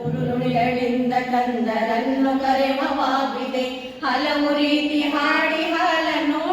ಉರುಳುಗಳಿಂದ ಕಂದರನ್ನು ಕರೆವ ಹಲವು ರೀತಿ ಹಾಡಿ ಹಾಲನ್ನು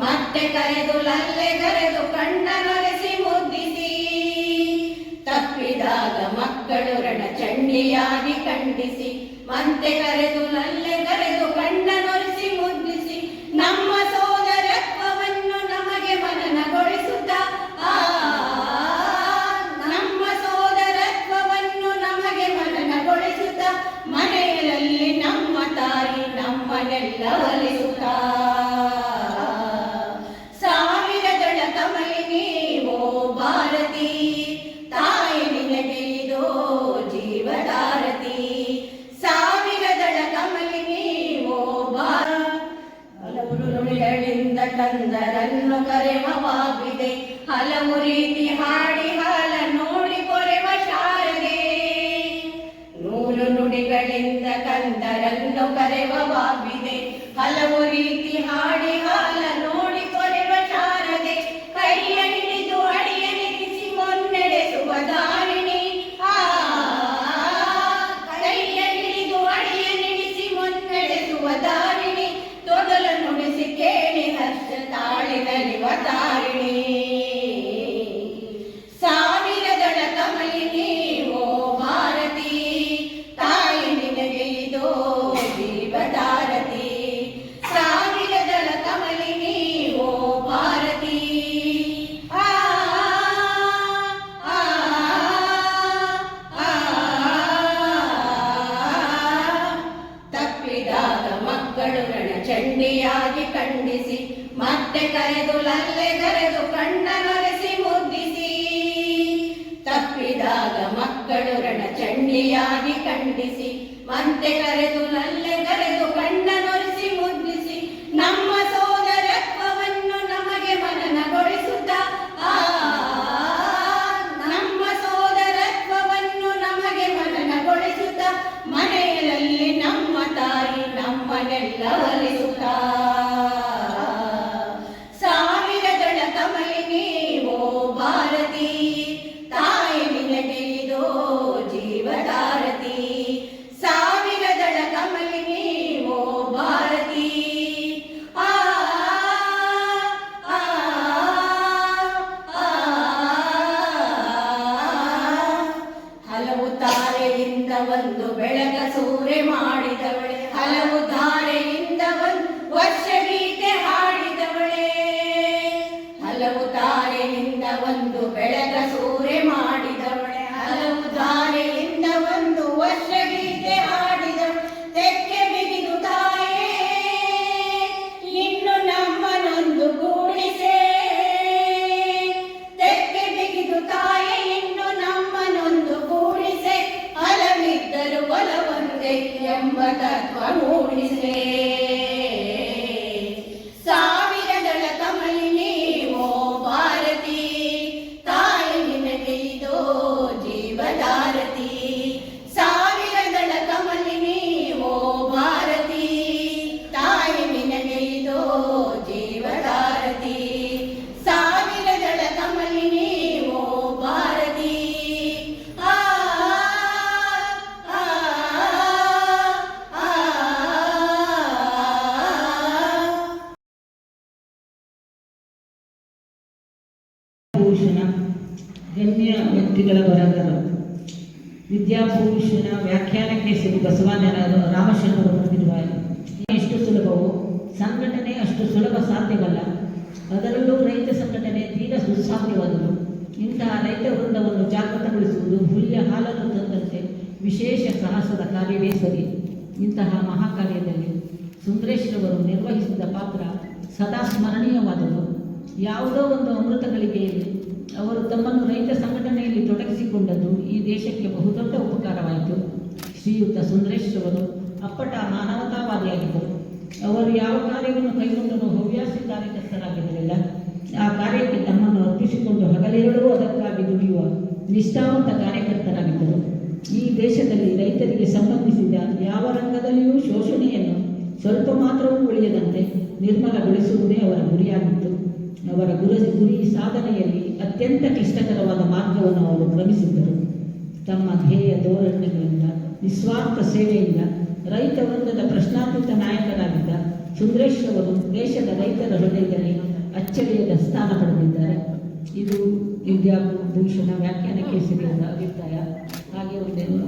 ಮತ್ತೆ ಕರೆದು ಲಲ್ಲೆ ಕರೆದು ಕಣ್ಣ ಕಣ್ಣನೊರೆಸಿ ಮುದ್ದಿಸಿ. ತಪ್ಪಿದಾಗ ಮಕ್ಕಳು ರಣ ಚಂಡಿಯಾಗಿ ಖಂಡಿಸಿ. ಮತ್ತೆ ಕರೆದು ಲಲ್ಲೆ ಖಂಡಿಯಾಗಿ ಖಂಡಿಸಿ ಮಂತೆ ಕರೆದು ನಲ್ಲೆ ಕರೆದು ಎಲ್ಲವೂ ತಾರೇ ಗಣ್ಯ ವ್ಯಕ್ತಿಗಳ ಬರಹಗಾರರು ವಿದ್ಯಾಭೂಷಣ ವ್ಯಾಖ್ಯಾನಕ್ಕೆ ಹೆಸರು ಬಸವಣ್ಣನವರು ರಾಮಚಂದ್ರರು ಬರೆದಿರುವ ಎಷ್ಟು ಸುಲಭವು? ಸಂಘಟನೆ ಅಷ್ಟು ಸುಲಭ ಸಾಧ್ಯವಲ್ಲ. ಅದರಲ್ಲೂ ರೈತ ಸಂಘಟನೆ ತೀರ ಸುಸಾಧ್ಯವಾದುದು. ಇಂತಹ ರೈತ ವೃಂದವನ್ನು ಜಾಗೃತಗೊಳಿಸುವುದು ಹುಲ್ಯ ಹಾಲನ್ನು ತಂದಂತೆ ವಿಶೇಷ ಸಾಹಸದ ಕಾರ್ಯವೇ ಸರಿ. ಇಂತಹ ಮಹಾಕಾರ್ಯದಲ್ಲಿ ಸುಂದರೇಶ್ವರವರು ನಿರ್ವಹಿಸಿದ ಪಾತ್ರ ಸದಾ ಸ್ಮರಣೀಯವಾದದ್ದು ಯಾವುದೋ ಒಂದು ಅಮೃತ ಅವರು ತಮ್ಮನ್ನು ರೈತ ಸಂಘಟನೆಯಲ್ಲಿ ತೊಡಗಿಸಿಕೊಂಡದ್ದು ಈ ದೇಶಕ್ಕೆ ಬಹುದೊಡ್ಡ ಉಪಕಾರವಾಯಿತು. ಶ್ರೀಯುತ ಸುಂದರೇಶ್ರವರು ಅಪ್ಪಟ ಮಾನವತಾವಾದಿಯಾಗಿದ್ದರು. ಅವರು ಯಾವ ಕಾರ್ಯವನ್ನು ಕೈಗೊಂಡರೂ ಹವ್ಯಾಸಿ ಕಾರ್ಯಕರ್ತರಾಗಿರಲಿಲ್ಲ. ಆ ಕಾರ್ಯಕ್ಕೆ ತಮ್ಮನ್ನು ಅರ್ಪಿಸಿಕೊಂಡು ಹಗಲಿರುಳು ಅದಕ್ಕಾಗಿ ದುಡಿಯುವ ನಿಷ್ಠಾವಂತ ಕಾರ್ಯಕರ್ತರಾಗಿದ್ದರು. ಈ ದೇಶದಲ್ಲಿ ರೈತರಿಗೆ ಸಂಬಂಧಿಸಿದ ಯಾವ ರಂಗದಲ್ಲಿಯೂ ಶೋಷಣೆಯನ್ನು ಸ್ವಲ್ಪ ಮಾತ್ರವೂ ಉಳಿಯದಂತೆ ನಿರ್ಮಲಗೊಳಿಸುವುದೇ ಅವರ ಗುರಿಯಾಗಿತ್ತು. ಅವರ ಗುರಿ ಗುರಿ ಸಾಧನೆಯಲ್ಲಿ ಅತ್ಯಂತ ಕ್ಲಿಷ್ಟಕರವಾದ ಮಾರ್ಗವನ್ನು ಅವರು ಕ್ರಮಿಸಿದ್ದರು. ತಮ್ಮ ಧ್ಯೇಯ ಧೋರಣೆಗಳಿಂದ, ನಿಸ್ವಾರ್ಥ ಸೇವೆಯಿಂದ, ರೈತ ವೃಂದದ ಪ್ರಶ್ನಾತೀತ ನಾಯಕರಾಗಿದ್ದ ಸುಂದರೇಶ್ ಅವರು ದೇಶದ ರೈತರ ಹೃದಯದಲ್ಲಿ ಅಚ್ಚರಿಯದ ಸ್ಥಾನ ಪಡೆದಿದ್ದಾರೆ. ಇದು ವಿದ್ಯಾಭೂಷಣ ವ್ಯಾಖ್ಯಾನ ಕೇಸರಿಯವರ ಅಭಿಪ್ರಾಯ. ಹಾಗೆ ಒಂದೇನು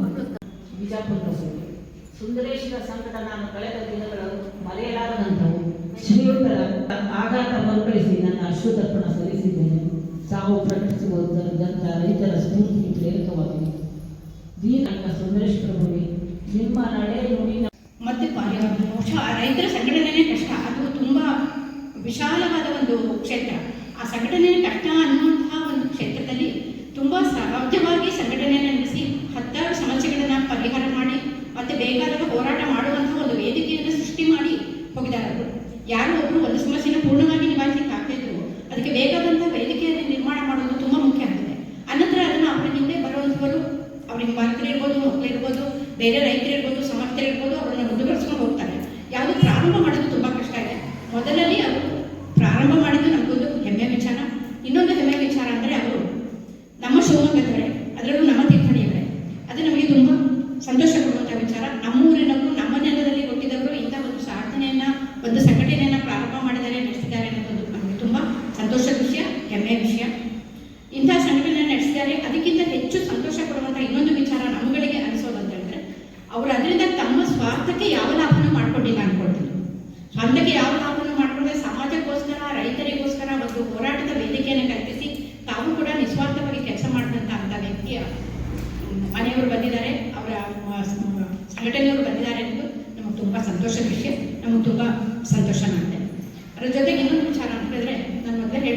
ಬಿಜಾಪುರದ ಸೇವೆ ಸುಂದರೇಶ್ವರ ಸಂಕಟ ನಾನು ಕಳೆದ ದಿನಗಳು ಮರೆಯಲಾರದಂಥವು ಶ್ರೀಯುತರ ಆಘಾತ ಮರುಕಳಿಸಿ ನನ್ನ ಅಶ್ರುತರ್ಪಣ ಸಲ್ಲಿಸಿದ್ದೇನೆ. ಸಾವು ಪ್ರಕಟಿಸುವುದರಂಥ ರೈತರ ಸ್ಫೂರ್ತಿ ಪ್ರೇರಕವಾಗಿದೆ ದೀನ ಸುಂದರೇಶ್ ಪ್ರಭುವಿ, ನಿಮ್ಮ ನಡೆ ನೋಡಿ ಮದ್ಯಪಾನ ಬಹುಶಃ ರೈತರ ಸಂಘಟನೆನೇ ಕಷ್ಟ. ಅದು ತುಂಬ ವಿಶಾಲವಾದ ಒಂದು ಕ್ಷೇತ್ರ. ಆ ಸಂಘಟನೆ ಕಷ್ಟ ಅನ್ನುವಂತಹ ಒಂದು ಕ್ಷೇತ್ರದಲ್ಲಿ ತುಂಬ ಸಹಜವಾಗಿ ಸಂಘಟನೆಯನ್ನು ನಡೆಸಿ ಹತ್ತಾರು ಸಮಸ್ಯೆಗಳನ್ನು ಪರಿಹಾರ ಮಾಡಿ ಮತ್ತೆ ಬೇಕಾದಾಗ ಹೋರಾಟ ಮಾಡುವಂತಹ ಒಂದು ವೇದಿಕೆಯನ್ನು ಸೃಷ್ಟಿ ಮಾಡಿ ಹೋಗಿದ್ದಾರೆ ಅವರು ಯಾರೋ ಒಬ್ಬರು ಒಂದು ಸಮಸ್ಯೆನ ಪೂರ್ಣವಾಗಿ ನಿಭಾಯಿಸಲಿಕ್ಕೆ ಆಗ್ತಾ ಇದ್ರು ಅದಕ್ಕೆ ಬೇಕಾದಂತಹ ವೇದಿಕೆಯನ್ನು ನಿರ್ಮಾಣ ಮಾಡೋದು ತುಂಬ ಮುಖ್ಯ ಆಗ್ತದೆ ಅನಂತರ ಅದನ್ನು ಅವರ ಹಿಂದೆ ಬರುವಂಥವರು ಅವ್ರಿಗೆ ಬಾಲಕರು ಇರ್ಬೋದು ಮಕ್ಕಳು ಇರ್ಬೋದು ಬೇರೆ ರೈತರು ಇರ್ಬೋದು ಸಮರ್ಥರು ಇರ್ಬೋದು ಅವರನ್ನು ಮುಂದುವರಿಸ್ಕೊಂಡು ಹೋಗ್ತಾರೆ ಯಾವುದು ಪ್ರಾರಂಭ ಮಾಡೋದು ತುಂಬ ಕಷ್ಟ ಇದೆ ಮೊದಲಲ್ಲಿ ಅವರು ಪ್ರಾರಂಭ ಮಾಡಿದ್ದು ನಮಗೊಂದು ಹೆಮ್ಮೆ ವಿಚಾರ ಇನ್ನೊಂದು ಹೆಮ್ಮೆ ವಿಚಾರ ಅಂದರೆ ಅವರು ನಮ್ಮ ಶಿವಮೊಗ್ಗದವರೇ ಅದರಲ್ಲೂ ನಮ್ಮ ತೀರ್ಥಹಳ್ಳಿಯವರೇ ಅದು ನಮಗೆ ತುಂಬ ಸಂತೋಷ ಕೊಡುವಂಥ ವಿಚಾರ ನಮ್ಮೂರಿನವರು ನಮ್ಮ ನೆಲದಲ್ಲಿ ಹುಟ್ಟಿದವರು ಇಂಥ ಒಂದು ಸಾಧನೆಯನ್ನ ಒಂದು ಸಂಘಟನೆಯನ್ನ ಪ್ರಾರಂಭ ಮಾಡಿದ್ದಾರೆ ನಡೆಸಿದ್ದಾರೆ ಅನ್ನೋದು ನಮಗೆ ತುಂಬ ಸಂತೋಷದ ವಿಷಯ ಹೆಮ್ಮೆಯ ವಿಷಯ ಇಂಥ ಸಂಘಟನೆ ನಡೆಸಿದ್ದಾರೆ ಅದಕ್ಕಿಂತ ಹೆಚ್ಚು ಸಂತೋಷ ಕೊಡುವಂಥ ಇನ್ನೊಂದು ವಿಚಾರ ನಮ್ಮಗಳಿಗೆ ಅನಿಸೋದು ಅಂತ ಹೇಳಿದ್ರೆ ಅವರು ಅದರಿಂದ ತಮ್ಮ ಸ್ವಾರ್ಥಕ್ಕೆ ಯಾವ ಲಾಭನೂ ಮಾಡ್ಕೊಂಡಿಲ್ಲ ಅನ್ಕೊಳ್ತೀನಿ ಸ್ವಂತಕ್ಕೆ ಯಾವ ಲಾಭನೂ ಮಾಡ್ಕೊಂಡ್ರೆ ಸಮಾಜಕ್ಕೋಸ್ಕರ ರೈತರಿಗೋಸ್ಕರ ಒಂದು ಹೋರಾಟದ ವೇದಿಕೆಯನ್ನು ಕಲ್ಪಿಸಿ ತಾವು ಕೂಡ ನಿಸ್ವಾರ್ಥವಾಗಿ ಕೆಲಸ ಮಾಡಿದಂಥ ಅಂತ ವ್ಯಕ್ತಿಯ ಮ್, ಮನೆಯವರು ಬಂದಿದ್ದಾರೆ, ಅವರ ಸಂಘಟನೆಯವರು ಬಂದಿದ್ದಾರೆ ಅನ್ನೋದು ನಮಗೆ ತುಂಬ ಸಂತೋಷದ ವಿಷಯ, ನಮಗೆ ತುಂಬ ಸಂತೋಷ ಮಾಡಿದೆ ಅದ್ರ ಜೊತೆಗೆ ಇನ್ನೊಂದು ವಿಚಾರ ಅಂತ ಹೇಳಿದ್ರೆ, ನಾನು ಮೊದಲೇ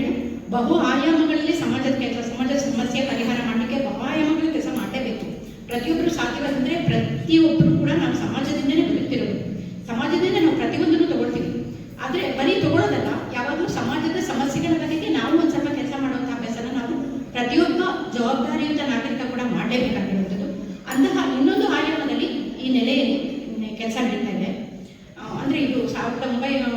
ಬಹು ಆಯಾಮಗಳಲ್ಲಿ ಸಮಾಜದ ಕೆಲಸ, ಸಮಾಜದ ಸಮಸ್ಯೆ ಪರಿಹಾರ ಮಾಡಲಿಕ್ಕೆ ಬಹು ಆಯಾಮಗಳಲ್ಲಿ ಕೆಲಸ ಮಾಡಲೇಬೇಕು. ಪ್ರತಿಯೊಬ್ಬರು ಸಾಧ್ಯವಾದಂದ್ರೆ ಪ್ರತಿಯೊಬ್ಬರು ಕೂಡ ನಾವು ಸಮಾಜದಿಂದನೇ ಬದುಕ್ತಿರೋದು. ಸಮಾಜದಿಂದ ನಾವು ಪ್ರತಿಯೊಂದನ್ನು ತಗೊಳ್ತೀವಿ. ಆದರೆ ಬರೀ ತಗೊಳ್ಳೋದಲ್ಲ ಯಾವಾಗಲೂ ಸಮಾಜದ ಸಮಸ್ಯೆಗಳ ಬಗ್ಗೆ ನಾವು ಒಂದು ಸ್ವಲ್ಪ ಕೆಲಸ ಮಾಡುವಂಥ ಅಭ್ಯಾಸನ ನಾವು ಪ್ರತಿಯೊಬ್ಬ ಜವಾಬ್ದಾರಿಯುತ ನಾಗರಿಕ ಕೂಡ ಮಾಡಲೇಬೇಕಾಗಿರುವಂಥದ್ದು ಅಂತಹ ಇನ್ನೊಂದು ಆಯಾಮದಲ್ಲಿ ಈ ನೆಲೆಯಲ್ಲಿ ಕೆಲಸ ನಡೀತಾ ಇದೆ. ಅಂದರೆ ಇದು ಸಾವಿರದ ಒಂಬೈನೂರ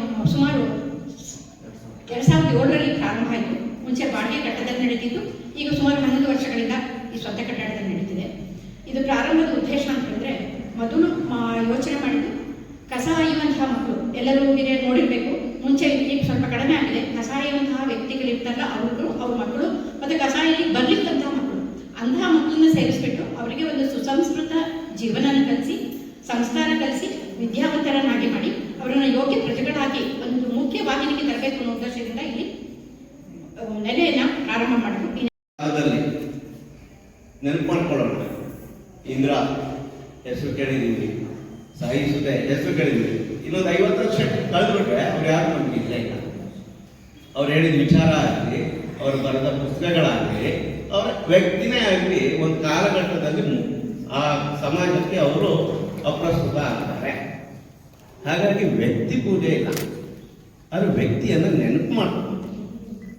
ಹೆಸರು ಕೇಳಿದೀವಿ ಸಾಯಿ ಸುತೆ ಹೆಸರು ಇನ್ನೊಂದು ಐವತ್ತು ವರ್ಷ ಕಳೆದ್ಬಿಟ್ರೆ ಅವ್ರು ಯಾರು ನಮ್ಗೆ ಇಲ್ಲ ಇಲ್ಲ ಅವ್ರು ಹೇಳಿದ ವಿಚಾರ ಆಗಲಿ, ಅವ್ರು ಬರೆದ ಪುಸ್ತಕಗಳಾಗಲಿ, ಅವರ ವ್ಯಕ್ತಿನೇ ಆಗಲಿ ಒಂದು ಕಾಲಘಟ್ಟದಲ್ಲಿ ಆ ಸಮಾಜಕ್ಕೆ ಅವರು ಅಪ್ರಸ್ತುತ ಆಗ್ತಾರೆ. ಹಾಗಾಗಿ ವ್ಯಕ್ತಿ ಪೂಜೆ ಇಲ್ಲ. ಆದರೆ ವ್ಯಕ್ತಿಯನ್ನು ನೆನಪು ಮಾಡ್ಕೊಂಡು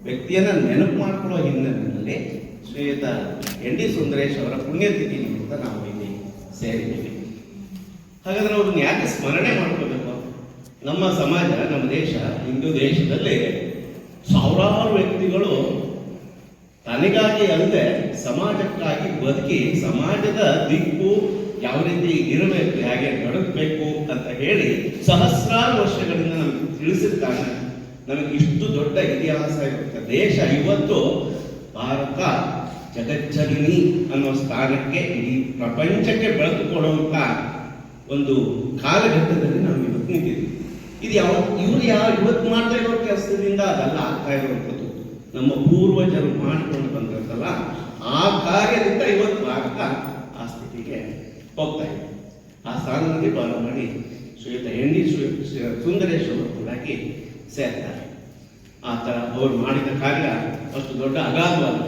ವ್ಯಕ್ತಿಯನ್ನ ನೆನಪು ಮಾಡ್ಕೊಳ್ಳೋ ಹಿನ್ನೆಲೆಯಲ್ಲಿ ಶ್ರೀಯುತ ಎನ್ ಡಿ ಸುಂದರೇಶ್ ಅವರ ಪುಣ್ಯತಿಥಿ ನಿಮಿತ್ತ ನಾವು ಇಲ್ಲಿ ಸೇರಿದ್ದೀವಿ. ಹಾಗಾದ್ರೆ ಅವ್ರನ್ನ ಯಾಕೆ ಸ್ಮರಣೆ ಮಾಡ್ಕೋಬೇಕು? ನಮ್ಮ ಸಮಾಜ, ನಮ್ಮ ದೇಶ ಹಿಂದೂ ದೇಶದಲ್ಲಿ ಸಾವಿರಾರು ವ್ಯಕ್ತಿಗಳು ತನಗಾಗಿ ಅಲ್ಲದೆ ಸಮಾಜಕ್ಕಾಗಿ ಬದುಕಿ ಸಮಾಜದ ದಿಕ್ಕು ಯಾವ ರೀತಿ ಇರಬೇಕು, ಹೇಗೆ ನಡಕಬೇಕು ಅಂತ ಹೇಳಿ ಸಹಸ್ರಾರು ವರ್ಷಗಳಿಂದ ನಮಗೆ ತಿಳಿಸಿರ್ತಾನೆ ನಮಗೆ ಇಷ್ಟು ದೊಡ್ಡ ಇತಿಹಾಸ ಇರುತ್ತೆ ದೇಶ ಇವತ್ತು ಭಾರತ ಜಗಜ್ಜಗಿನಿ ಅನ್ನೋ ಸ್ಥಾನಕ್ಕೆ, ಇಡೀ ಪ್ರಪಂಚಕ್ಕೆ ಬೆಳೆದುಕೊಳ್ಳುವಂತ ಒಂದು ಕಾಲಘಟ್ಟದಲ್ಲಿ ನಾವು ಇವತ್ತು ನಿಂತಿದ್ದೀವಿ. ಇದು ಯಾವ, ಇವ್ರು ಯಾವ ಇವತ್ತು ಮಾಡ್ತಾ ಇರೋ ಕೆಲಸದಿಂದ ಅದೆಲ್ಲ ಆಗ್ತಾ ಇರುವಂಥದ್ದು ನಮ್ಮ ಪೂರ್ವಜರು ಮಾಡಿಕೊಂಡು ಬಂದಿರ್ತಲ್ಲ ಆ ಕಾರ್ಯದಿಂದ ಇವತ್ತು ಆಗ್ತಾ ಆ ಸ್ಥಿತಿಗೆ ಹೋಗ್ತಾ ಇದೆ. ಆ ಸ್ಥಾನದಲ್ಲಿ ಬಾಲ ಮಾಡಿ ಶ್ರೀಯುತ ಎನ್ ಡಿ ಸುಂದರೇಶ್ವರ ಕೂಡಾಗಿ ಸೇರ್ತಾರೆ. ಆ ಥರ ಅವ್ರು ಮಾಡಿದ ಕಾರ್ಯ ಅಷ್ಟು ದೊಡ್ಡ ಅಗಾಧವಾದ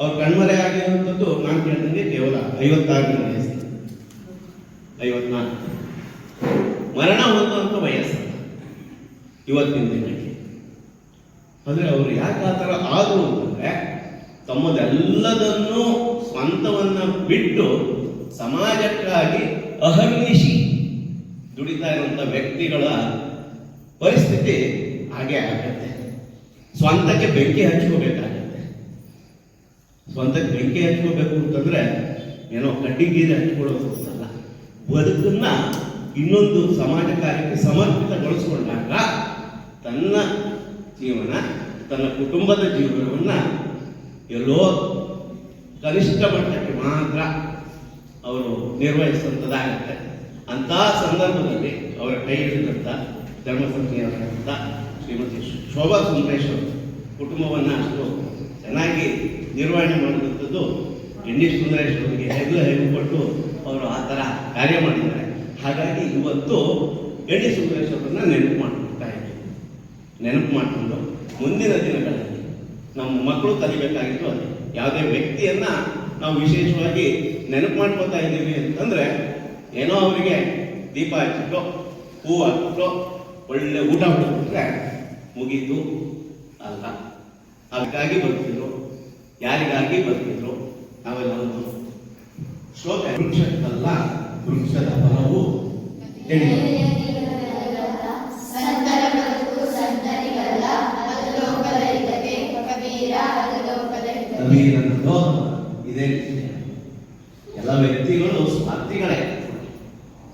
ಅವ್ರು ಕಣ್ಮರೆ ಆಗಿರುವಂಥದ್ದು ನಾನು ಕೇಳಿದಂಗೆ ಕೇವಲ ಐವತ್ತಾರನೇ ವಯಸ್ಸು. ಐವತ್ನಾಲ್ಕು ಮರಣ ಹೊಂದುವಂಥ ವಯಸ್ಸು. ಇವತ್ತಿನ ದಿನಕ್ಕೆ. ಆದರೆ ಅವರು ಯಾಕೆ ಆ ಥರ ಆದರು ಅಂತಂದ್ರೆ, ತಮ್ಮದೆಲ್ಲದನ್ನೂ ಸ್ವಂತವನ್ನ ಬಿಟ್ಟು ಸಮಾಜಕ್ಕಾಗಿ ಅಹರ್ನಿಶಿ ದುಡಿತಾ ಇರುವಂಥ ವ್ಯಕ್ತಿಗಳ ಪರಿಸ್ಥಿತಿ ಹಾಗೆ ಆಗತ್ತೆ. ಸ್ವಂತಕ್ಕೆ ಬೆಂಕಿ ಹಚ್ಕೋಬೇಕಾಗತ್ತೆ. ಸ್ವಂತಕ್ಕೆ ಬೆಂಕಿ ಹಚ್ಕೋಬೇಕು ಅಂತಂದ್ರೆ ಏನೋ ಕಡ್ಡಿಗೀರೆ ಹಚ್ಕೊಳ್ಳೋದು ಅಂತಲ್ಲ ಬದುಕನ್ನ ಇನ್ನೊಂದು ಸಮಾಜ ಕಾರ್ಯಕ್ಕೆ ಸಮರ್ಪಿತಗೊಳಿಸಿಕೊಂಡಾಗ ತನ್ನ ಜೀವನ, ತನ್ನ ಕುಟುಂಬದ ಜೀವನವನ್ನ ಎಲ್ಲೋ ಕನಿಷ್ಠ ಮಟ್ಟಕ್ಕೆ ಮಾತ್ರ ಅವರು ನಿರ್ವಹಿಸುವಂಥದ್ದಾಗುತ್ತೆ ಅಂತ ಸಂದರ್ಭದಲ್ಲಿ ಅವರ ಕೈ ಹಿಡಿದಂಥ ಶ್ರೀಮತಿ ಶೋಭಾ ಸುಂದರೇಶ್ ಅವರು ಕುಟುಂಬವನ್ನು ಅಷ್ಟು ಚೆನ್ನಾಗಿ ನಿರ್ವಹಣೆ ಮಾಡಿದಂಥದ್ದು ಎನ್ ಡಿ ಸುಂದರೇಶ್ ಅವರಿಗೆ ಹೆಗ್ಲು ಹೆಗಲು ಕೊಟ್ಟು ಅವರು ಆ ಥರ ಕಾರ್ಯ ಮಾಡಿದ್ದಾರೆ. ಹಾಗಾಗಿ ಇವತ್ತು ಗಡಿ ಅವರನ್ನ ನೆನಪು ಮಾಡ್ಕೊಳ್ತಾ ಇದ್ದೀವಿ ನೆನಪು ಮಾಡಿಕೊಂಡು ಮುಂದಿನ ದಿನಗಳಲ್ಲಿ ನಮ್ಮ ಮಕ್ಕಳು ಕಲಿಬೇಕಾಗಿತ್ತು ಅದು. ಯಾವುದೇ ವ್ಯಕ್ತಿಯನ್ನ ನಾವು ವಿಶೇಷವಾಗಿ ನೆನಪು ಮಾಡ್ಕೊತಾ ಇದ್ದೀವಿ ಅಂತಂದ್ರೆ ಏನೋ ಅವರಿಗೆ ದೀಪ ಹಚ್ಚಿಟ್ಟು ಹೂ ಹಾಕಿಟ್ಟು ಒಳ್ಳೆ ಊಟ ಮಾಡಿಬಿಟ್ರೆ ಮುಗೀತು ಅಲ್ಲ ಅದಕ್ಕಾಗಿ ಬರ್ತಿದ್ರು. ಯಾರಿಗಾಗಿ ಬರ್ತಿದ್ರು? ನಾವೆಲ್ಲ ಒಂದು ಶ್ಲೋಕ ವೃಕ್ಷಕ್ಕಲ್ಲ ವೃಕ್ಷದ ಫಲವು ಇದೇ ಎಲ್ಲ ವ್ಯಕ್ತಿಗಳು ಸ್ವಾರ್ಥಿಗಳೇ.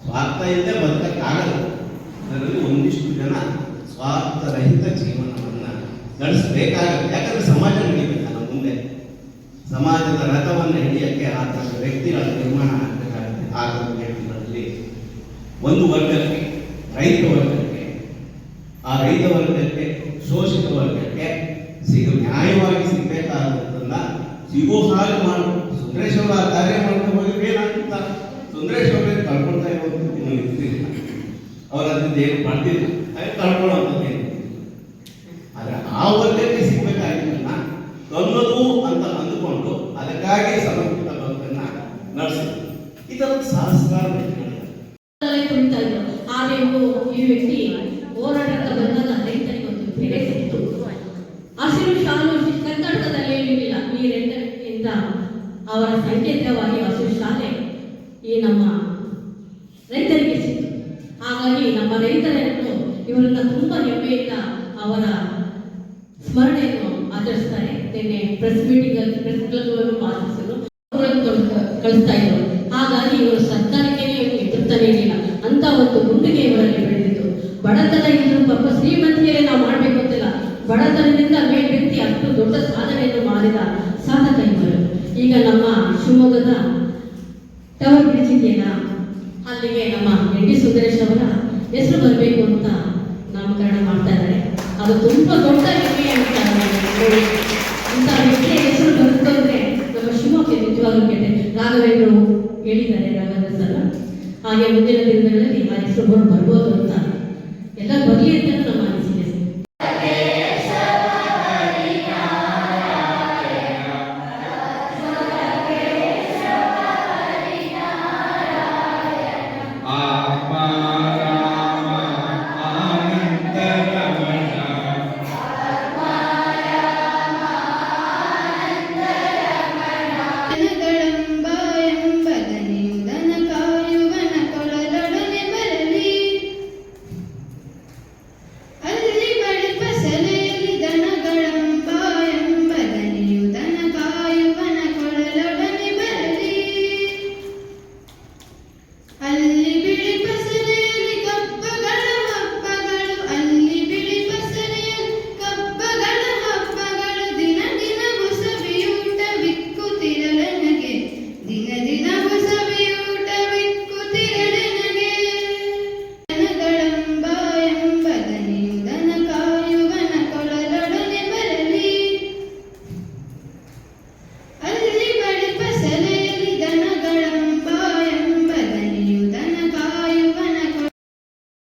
ಸ್ವಾರ್ಥ ಇಲ್ಲದೆ ಬದುಕಕ್ಕಾಗಲ್ಲ. ಅದರಲ್ಲಿ ಒಂದಿಷ್ಟು ಜನ ಸ್ವಾರ್ಥರಹಿತ ಜೀವನವನ್ನು ನಡೆಸಬೇಕಾಗುತ್ತೆ. ಯಾಕಂದ್ರೆ ಸಮಾಜ ರಥವನ್ನು ಹಿಡಿಯಕ್ಕೆ ಆತ ವ್ಯಕ್ತಿಗಳ ನಿರ್ಮಾಣ ಆಗಬೇಕಾಗುತ್ತೆ. ಆ ವ್ಯಕ್ತಿಗಳಲ್ಲಿ ಒಂದು ವರ್ಗಕ್ಕೆ, ರೈತ ವರ್ಗಕ್ಕೆ, ಆ ರೈತ ವರ್ಗಕ್ಕೆ, ಶೋಷಿತ ವರ್ಗಕ್ಕೆ ಸಿಗ ನ್ಯಾಯವಾಗಿ ಸಿಗಬೇಕಾಗುತ್ತಲ್ಲ. ಸಿಗೋ ಹಾಗೆ ಮಾಡು. ಸುಂದರೇಶ್ ಅವರು ಆ ಕಾರ್ಯ ಮಾಡ್ತಾ ಹೋಗಿ ಏನಾಗುತ್ತ? ಸುಂದರೇಶ್ ಕಳ್ಕೊಳ್ತಾ ಇರೋದು ಇನ್ನೂ ಇರ್ತಿಲ್ಲ. ಏನು ಮಾಡ್ತಿಲ್ಲ. ಹಾಗೆ ಕಳ್ಕೊಳ್ಳೋಂಥದ್ದು ಏನು ಆದ್ರೆ ಆ ವರ್ಗಕ್ಕೆ ಸಿಗ್ಬೇಕಾಗಿದ್ದನ್ನ ತನ್ನದು ಅಂತ ಅಂದುಕೊಂಡು ಅದಕ್ಕಾಗಿ ಸಮರ್ಪಿತ ಬದುಕನ್ನ ನಡೆಸಿದ್ರು ಇದೊಂದು ಸಹಸ್ರಾರ ವ್ಯಕ್ತಿಗಳಿದ್ದಾರೆ. ಅಲ್ಲೇ ಕುಳಿತಾ ಇದ್ರು ಆದ್ರೆ ಇವು ಈ ವ್ಯಕ್ತಿ ಹೋರಾಟಕ್ಕೆ ಬಂದಾಗ ರೈತರಿಗೆ ಒಂದು ಬೆಲೆ ಸಿಕ್ತು ಹಸಿರು ಶಾಲು ಕರ್ನಾಟಕದಲ್ಲಿ ಇರಲಿಲ್ಲ ಈ ರೈತರಿಂದ ಅವರ ಸಂಕೇತವಾಗಿ ಹಸಿರು ಶಾಲೆ ಈ ನಮ್ಮ ರೈತರಿಗೆ ಸಿಕ್ತು ಹಾಗಾಗಿ ನಮ್ಮ ರೈತರನ್ನು ಇವರನ್ನ ತುಂಬಾ ಹೆಮ್ಮೆಯಿಂದ ಅವರ ಸ್ಮರಣೆಯನ್ನು ನಿನ್ನೆ ಪ್ರೆಸ್ ಮೀಟಿಂಗ್ ಅಲ್ಲಿ ಪ್ರೆಸ್ ಕ್ಲಬ್ ಅವರು ಅವರನ್ನು ಕಳಿಸ್ತಾ- ಇದ್ರು. ಹಾಗಾಗಿ ಇವರು ಸರ್ಕಾರಕ್ಕೆ ಎದುರ್ತಾನೆ ಇರಲಿಲ್ಲ. ಅಂತ ಒಂದು ಗುಂಡಿಗೆ ಇವರಲ್ಲಿ ಬೆಳೆದಿತ್ತು ಬಡತನ ಇದ್ರು ಪಾಪ ಶ್ರೀಮಂತಿಗೆ ನಾವು ಮಾಡ್ಬೇಕು ಅಂತಿಲ್ಲ. ಬಡತನದಿಂದ ಮೇಲ್ ವ್ಯಕ್ತಿ ಅಷ್ಟು ದೊಡ್ಡ ಸಾಧನೆಯನ್ನು ಮಾಡಿದ ಸಾಧಕ ಇವರು ಈಗ ನಮ್ಮ ಶಿವಮೊಗ್ಗದ ಟವರ್ ಬ್ರಿಡ್ಜ್ ಇದೆಯಲ್ಲ ಅಲ್ಲಿಗೆ ನಮ್ಮ ಎನ್ ಡಿ ಸುಂದರೇಶ್ ಅವರ ಹೆಸರು ಬರಬೇಕು ಅಂತ ನಾಮಕರಣ ಮಾಡ್ತಾ ಇದ್ದಾರೆ ಅದು ತುಂಬಾ ದೊಡ್ಡ ಹೆಮ್ಮೆ ಅಂತ ನೋಡಿ. ಇಂಥ ವ್ಯಕ್ತಿಯ ಹೆಸರು ಬರುತ್ತೆ ಅಂದ್ರೆ ನಮ್ಮ ಶಿವಮೊಗ್ಗ ನಿಜವಾಗ್ಲೂ ಕೇಳಿ ರಾಘವೇಂದ್ರ ಹೇಳಿದ್ದಾರೆ ರಾಘವೇಂದ್ರ ಸರ್ ಹಾಗೆ ಮುಂದಿನ ದಿನಗಳಲ್ಲಿ ಆ ಹೆಸರು ಬರ್ಬೋದು